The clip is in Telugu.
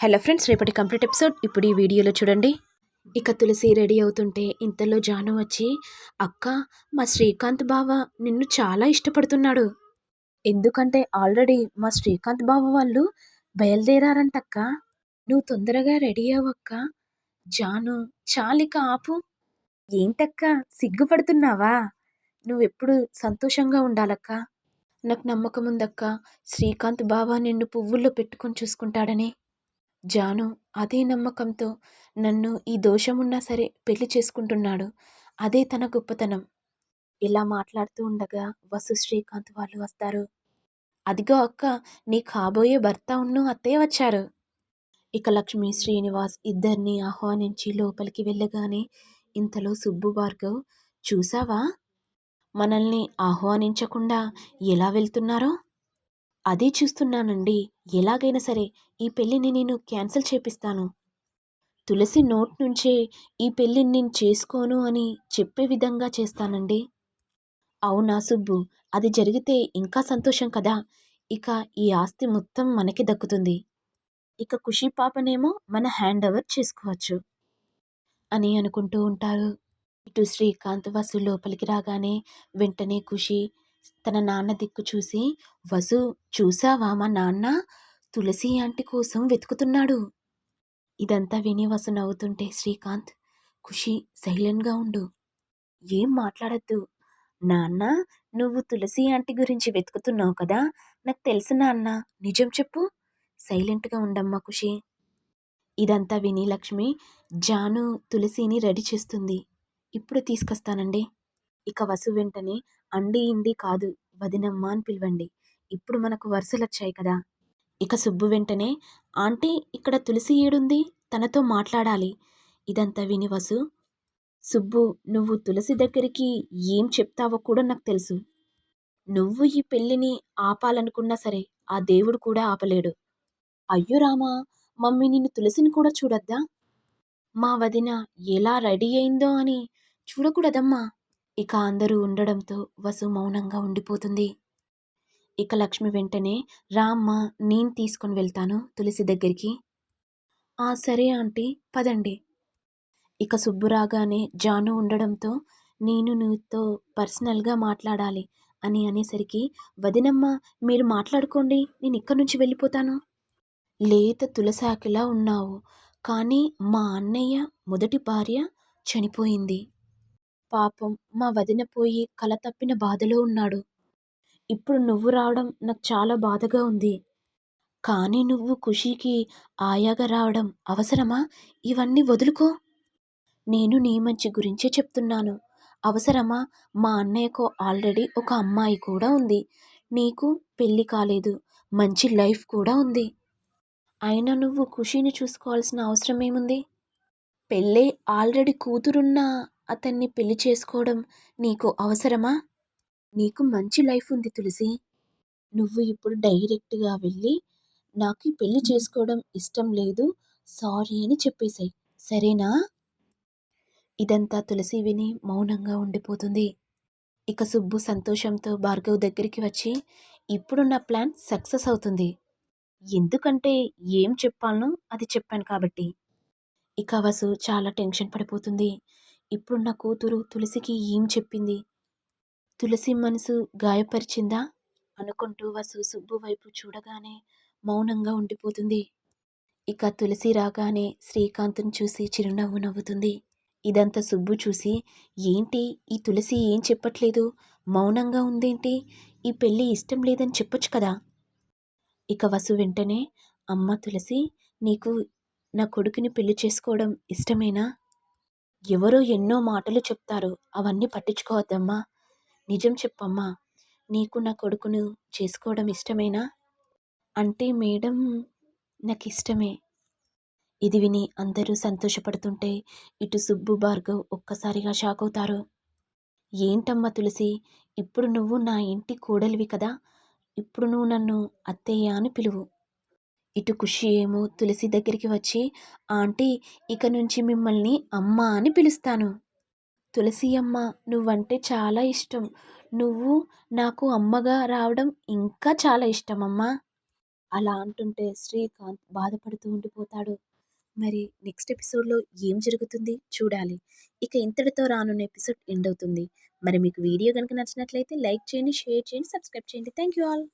హలో ఫ్రెండ్స్ రేపటి కంప్లీట్ ఎపిసోడ్. ఇప్పుడు ఈ వీడియోలో చూడండి. ఇక తులసి రెడీ అవుతుంటే ఇంతలో జాను వచ్చి అక్క మా శ్రీకాంత్ బావ నిన్ను చాలా ఇష్టపడుతున్నాడు. ఎందుకంటే ఆల్రెడీ మా శ్రీకాంత్ బావ వాళ్ళు బయలుదేరారంటక్క. నువ్వు తొందరగా రెడీ అవ్వక్క. జాను చాలిక ఆపు. ఏంటక్క సిగ్గుపడుతున్నావా? నువ్వెప్పుడు సంతోషంగా ఉండాలక్క? నాకు నమ్మకం ఉందక్క శ్రీకాంత్ బావ నిన్ను పువ్వుల్లో పెట్టుకొని చూసుకుంటాడని. జాను అదే నమ్మకంతో నన్ను ఈ దోషమున్నా సరే పెళ్ళి చేసుకుంటున్నాడు. అదే తన గొప్పతనం. ఇలా మాట్లాడుతూ ఉండగా వసు శ్రీకాంత్ వాళ్ళు వస్తారు. అదిగో అక్క నీ కాబోయే భర్త ఉన్ను అత్తయ్య వచ్చారు. ఇక లక్ష్మి శ్రీనివాస్ ఇద్దరిని ఆహ్వానించి లోపలికి వెళ్ళగానే ఇంతలో సుబ్బు భార్గవ్ చూసావా? మనల్ని ఆహ్వానించకుండా ఎలా వెళ్తున్నారో? అదే చూస్తున్నానండి. ఎలాగైనా సరే ఈ పెళ్ళిని నేను క్యాన్సిల్ చేపిస్తాను. తులసి నోట్ నుంచే ఈ పెళ్ళిని నేను చేసుకోను అని చెప్పే విధంగా చేస్తానండి. అవునా సుబ్బు? అది జరిగితే ఇంకా సంతోషం కదా? ఇక ఈ ఆస్తి మొత్తం మనకి దక్కుతుంది. ఇక ఖుషి పాపనేమో మన హ్యాండ్ ఓవర్ చేసుకోవచ్చు అని అనుకుంటూ ఉంటారు. ఇటు శ్రీకాంత్ వసు లోపలికి రాగానే వెంటనే ఖుషి తన నాన్న దిక్కు చూసి వసు చూసావా మా నాన్న? తులసి ఆంటీ కోసం వెతుకుతున్నాడు. ఇదంతా విని వసు నవ్వుతుంటే శ్రీకాంత్ ఖుషి సైలెంట్గా ఉండు. ఏం మాట్లాడద్దు. నాన్న నువ్వు తులసి ఆంటీ గురించి వెతుకుతున్నావు కదా? నాకు తెలుసు నాన్న. నిజం చెప్పు. సైలెంట్గా ఉండమ్మా ఖుషి. ఇదంతా విని లక్ష్మి జాను తులసిని రెడీ చేస్తుంది. ఇప్పుడు తీసుకొస్తానండి. ఇక వసు వెంటనే అండి ఇండి కాదు. వదినమ్మ అని పిలవండి. ఇప్పుడు మనకు వరుసలు వచ్చాయి కదా. ఇక సుబ్బు వెంటనే ఆంటీ ఇక్కడ తులసి ఏడుంది? తనతో మాట్లాడాలి. ఇదంతా విని వసు సుబ్బు నువ్వు తులసి దగ్గరికి ఏం చెప్తావో కూడా నాకు తెలుసు. నువ్వు ఈ పెళ్ళిని ఆపాలనుకున్నా సరే ఆ దేవుడు కూడా ఆపలేడు. అయ్యో రామా! మమ్మీ నిన్ను తులసిని కూడా చూడొద్దా? మా వదిన ఎలా రెడీ అయిందో అని చూడకూడదమ్మా. ఇక అందరూ ఉండడంతో వసు మౌనంగా ఉండిపోతుంది. ఇక లక్ష్మి వెంటనే రామ్మ నేను తీసుకొని వెళ్తాను తులసి దగ్గరికి. ఆ సరే ఆంటీ పదండి. ఇక సుబ్బు రాగానే జాను ఉండడంతో నేను నీతో పర్సనల్గా మాట్లాడాలి అని అనేసరికి వదినమ్మ మీరు మాట్లాడుకోండి నేను ఇక్కడి నుంచి వెళ్ళిపోతాను. లేత తులసాకిలా ఉన్నావు కానీ మా అన్నయ్య మొదటి భార్య చనిపోయింది. పాపం మా వదిన పోయి కల తప్పిన బాధలో ఉన్నాడు. ఇప్పుడు నువ్వు రావడం నాకు చాలా బాధగా ఉంది. కానీ నువ్వు ఖుషీకి ఆయాగా రావడం అవసరమా? ఇవన్నీ వదులుకో. నేను నీ మంచి గురించే చెప్తున్నాను. అవసరమా? మా అన్నయ్యకు ఆల్రెడీ ఒక అమ్మాయి కూడా ఉంది. నీకు పెళ్ళి కాలేదు. మంచి లైఫ్ కూడా ఉంది. అయినా నువ్వు ఖుషీని చూసుకోవాల్సిన అవసరం ఏముంది? పెళ్ళే ఆల్రెడీ కూతురున్న అతన్ని పెళ్ళి చేసుకోవడం నీకు అవసరమా? నీకు మంచి లైఫ్ ఉంది తులసి. నువ్వు ఇప్పుడు డైరెక్ట్గా వెళ్ళి నాకు పెళ్ళి చేసుకోవడం ఇష్టం లేదు సారీ అని చెప్పేశాయి. సరేనా? ఇదంతా తులసి విని మౌనంగా ఉండిపోతుంది. ఇక సుబ్బు సంతోషంతో భార్గవ్ దగ్గరికి వచ్చి ఇప్పుడు నా ప్లాన్ సక్సెస్ అవుతుంది. ఎందుకంటే ఏం చెప్పాలనో అది చెప్పాను కాబట్టి. ఇక వసు చాలా టెన్షన్ పడిపోతుంది. ఇప్పుడు నా కూతురు తులసికి ఏం చెప్పింది? తులసి మనసు గాయపరిచిందా? అనుకుంటూ వసు సుబ్బు వైపు చూడగానే మౌనంగా ఉండిపోతుంది. ఇక తులసి రాగానే శ్రీకాంత్ను చూసి చిరునవ్వు నవ్వుతుంది. ఇదంతా సుబ్బు చూసి ఏంటి? ఈ తులసి ఏం చెప్పట్లేదు? మౌనంగా ఉందేంటి? ఈ పెళ్ళి ఇష్టం లేదని చెప్పొచ్చు కదా? ఇక వసు వెంటనే అమ్మ తులసి నీకు నా కొడుకుని పెళ్ళి చేసుకోవడం ఇష్టమేనా? ఎవరో ఎన్నో మాటలు చెప్తారు. అవన్నీ పట్టించుకోవద్దమ్మా. నిజం చెప్పమ్మా. నీకు నా కొడుకును చేసుకోవడం ఇష్టమేనా? అంటే మేడం నాకు ఇష్టమే ఇది విని అందరూ సంతోషపడుతుంటే ఇటు సుబ్బు భార్గవ్ ఒక్కసారిగా షాక్ అవుతారు. ఏంటమ్మా తులసి ఇప్పుడు నువ్వు నా ఇంటి కోడలివి కదా? ఇప్పుడు నువ్వు నన్ను అత్తయ్య అని పిలువు. ఇటు ఖుషి ఏమో తులసి దగ్గరికి వచ్చి ఆంటీ ఇక నుంచి మిమ్మల్ని అమ్మ అని పిలుస్తాను. తులసి అమ్మ నువ్వంటే చాలా ఇష్టం. నువ్వు నాకు అమ్మగా రావడం ఇంకా చాలా ఇష్టం అమ్మా అలా అంటుంటే శ్రీకాంత్ బాధపడుతూ ఉండిపోతాడు. మరి నెక్స్ట్ ఎపిసోడ్లో ఏం జరుగుతుంది చూడాలి. ఇక ఇంతటితో రానున్న ఎపిసోడ్ ఎండ్ అవుతుంది. మరి మీకు వీడియో కనుక నచ్చినట్లయితే లైక్ చేయండి షేర్ చేయండి సబ్స్క్రైబ్ చేయండి. Thank you all.